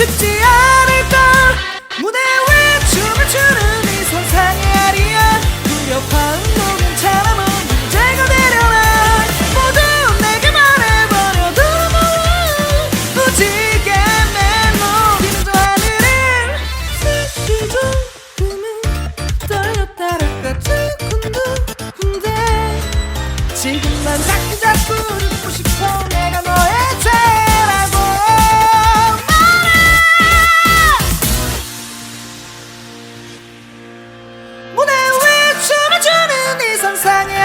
쉽지 않을까? 무대 конца не